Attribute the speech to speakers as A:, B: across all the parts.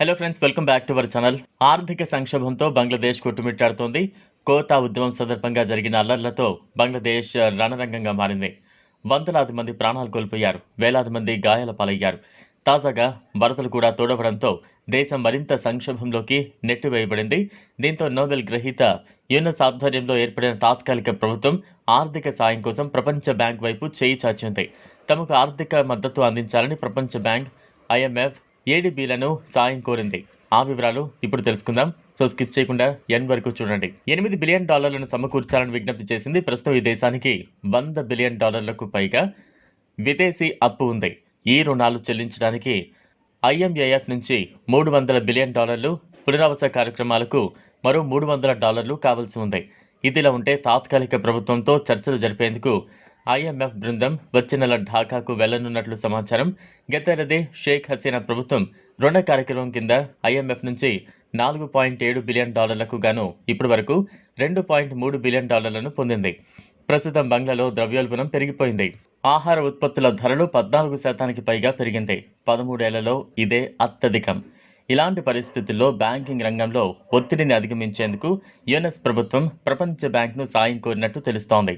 A: Hello friends welcome back to our channel ఆర్థిక సంక్షోభంతో బంగ్లాదేశ్ కొట్టుమిట్టాడుతోంది. కోతా ఉద్యమం సందర్భంగా జరిగిన అల్లర్లతో బంగ్లాదేశ్ రణరంగంగా మారింది. వందలాది మంది ప్రాణాలు కోల్పోయారు. వేలాది మంది గాయాల పాలయ్యారు. తాజాగా వరదలు కూడా తోడవడంతో దేశం మరింత సంక్షోభంలోకి నెట్టివేయబడింది. దీంతో నోబెల్ గ్రహీత యునస్ ఆధ్వర్యంలో ఏర్పడిన తాత్కాలిక ప్రభుత్వం ఆర్థిక సాయం కోసం ప్రపంచ బ్యాంక్ వైపు చేయి చాచింది. తమకు ఆర్థిక మద్దతు అందించాలని ప్రపంచ బ్యాంక్ ఐఎంఎఫ్ ఏడీబీలను సాయం కోరింది. ఆ వివరాలు ఇప్పుడు తెలుసుకుందాం. సో స్కిప్ చేయకుండా ఎన్ వరకు చూడండి. ఎనిమిది బిలియన్ డాలర్లను సమకూర్చాలని విజ్ఞప్తి చేసింది ప్రస్తుతం ఈ దేశానికి వంద బిలియన్ డాలర్లకు పైగా విదేశీ అప్పు ఉంది. ఈ రుణాలు చెల్లించడానికి ఐఎంఏఎఫ్ నుంచి మూడు వందల బిలియన్ డాలర్లు పునరావాస కార్యక్రమాలకు మరో మూడు వందల డాలర్లు కావాల్సి ఉంది. ఇదిలా ఉంటే తాత్కాలిక ప్రభుత్వంతో చర్చలు జరిపేందుకు ఐఎంఎఫ్ బృందం వచ్చే నెల ఢాకాకు వెళ్ళనున్నట్లు సమాచారం. గతేడాది షేక్ హసీనా ప్రభుత్వం రుణ కార్యక్రమం కింద ఐఎంఎఫ్ నుంచి నాలుగు పాయింట్ ఏడు బిలియన్ డాలర్లకు గాను ఇప్పటి వరకు రెండు పాయింట్ మూడు బిలియన్ డాలర్లను పొందింది. ప్రస్తుతం బంగ్లాలో ద్రవ్యోల్బణం పెరిగిపోయింది. ఆహార ఉత్పత్తుల ధరలు పద్నాలుగు శాతానికి పైగా పెరిగింది. పదమూడేళ్ళలో ఇదే అత్యధికం. ఇలాంటి పరిస్థితుల్లో బ్యాంకింగ్ రంగంలో ఒత్తిడిని అధిగమించేందుకు యుఎన్ఎస్ ప్రభుత్వం ప్రపంచ బ్యాంక్ను సాయం కోరినట్టు తెలుస్తోంది.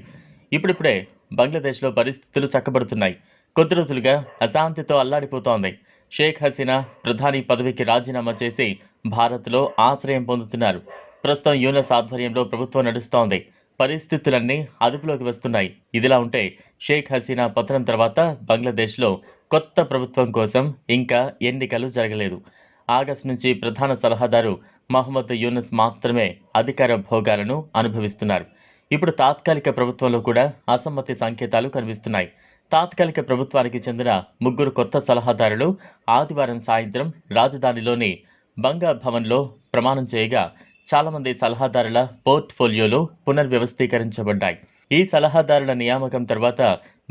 A: ఇప్పుడిప్పుడే బంగ్లాదేశ్లో పరిస్థితులు చక్కబడుతున్నాయి. కొద్ది రోజులుగా అశాంతితో అల్లాడిపోతోంది. షేక్ హసీనా ప్రధాని పదవికి రాజీనామా చేసి భారత్లో ఆశ్రయం పొందుతున్నారు. ప్రస్తుతం యూనస్ ఆధ్వర్యంలో ప్రభుత్వం నడుస్తోంది. పరిస్థితులన్నీ అదుపులోకి వస్తున్నాయి. ఇదిలా ఉంటే షేక్ హసీనా పతనం తర్వాత బంగ్లాదేశ్లో కొత్త ప్రభుత్వం కోసం ఇంకా ఎన్నికలు జరగలేదు. ఆగస్టు నుంచి ప్రధాన సలహాదారు మహమ్మద్ యూనస్ మాత్రమే అధికార భోగాలను అనుభవిస్తున్నారు. ఇప్పుడు తాత్కాలిక ప్రభుత్వంలో కూడా అసమ్మతి సంకేతాలు కనిపిస్తున్నాయి. తాత్కాలిక ప్రభుత్వానికి చెందిన ముగ్గురు కొత్త సలహాదారులు ఆదివారం సాయంత్రం రాజధానిలోని బంగా భవన్లో ప్రమాణం చేయగా చాలామంది సలహాదారుల పోర్ట్ఫోలియోలు పునర్వ్యవస్థీకరించబడ్డాయి. ఈ సలహాదారుల నియామకం తర్వాత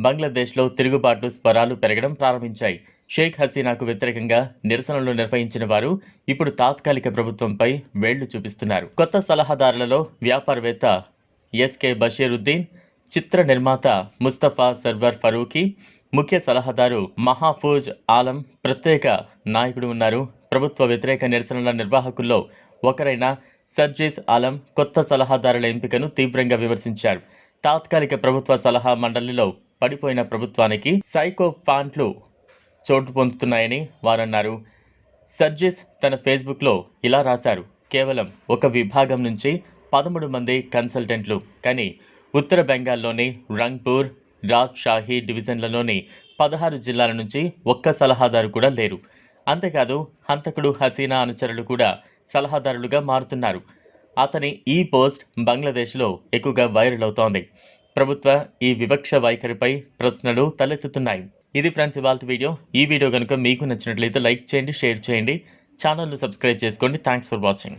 A: బంగ్లాదేశ్లో తిరుగుబాటు స్వరాలు పెరగడం ప్రారంభించాయి. షేక్ హసీనాకు వ్యతిరేకంగా నిరసనలు నిర్వహించిన వారు ఇప్పుడు తాత్కాలిక ప్రభుత్వంపై వేళ్ళు చూపిస్తున్నారు. కొత్త సలహాదారులలో వ్యాపారవేత్త ఎస్కే బషీరుద్దీన్ చిత్ర నిర్మాత ముస్తఫా సర్వర్ ఫరూఖీ ముఖ్య సలహాదారు మహాఫూజ్ ఆలం ప్రత్యేక నాయకుడు ఉన్నారు. ప్రభుత్వ వ్యతిరేక నిరసనల నిర్వాహకుల్లో ఒకరైన సర్జీస్ ఆలం కొత్త సలహాదారుల ఎంపికను తీవ్రంగా విమర్శించారు. తాత్కాలిక ప్రభుత్వ సలహా మండలిలో పడిపోయిన ప్రభుత్వానికి సైకో ఫాంట్లు చోటు పొందుతున్నాయని వారన్నారు. సర్జీస్ తన ఫేస్బుక్లో ఇలా రాశారు. కేవలం ఒక విభాగం నుంచి పదమూడు మంది కన్సల్టెంట్లు. కానీ ఉత్తర బెంగాల్లోని రంగ్పూర్ షాహీ డివిజన్లలోని పదహారు జిల్లాల నుంచి ఒక్క సలహాదారు కూడా లేరు. అంతేకాదు హంతకుడు హసీనా అనుచరులు కూడా సలహాదారులుగా మారుతున్నారు. అతని ఈ పోస్ట్ బంగ్లాదేశ్లో ఎక్కువగా వైరల్ అవుతోంది. ప్రభుత్వ ఈ వివక్ష వైఖరిపై ప్రశ్నలు తలెత్తుతున్నాయి. ఇది ఫ్రెండ్స్ ఇవాళ వీడియో. ఈ వీడియో కనుక మీకు నచ్చినట్లయితే లైక్ చేయండి షేర్ చేయండి. ఛానల్ను సబ్స్క్రైబ్ చేసుకోండి. Thanks for watching.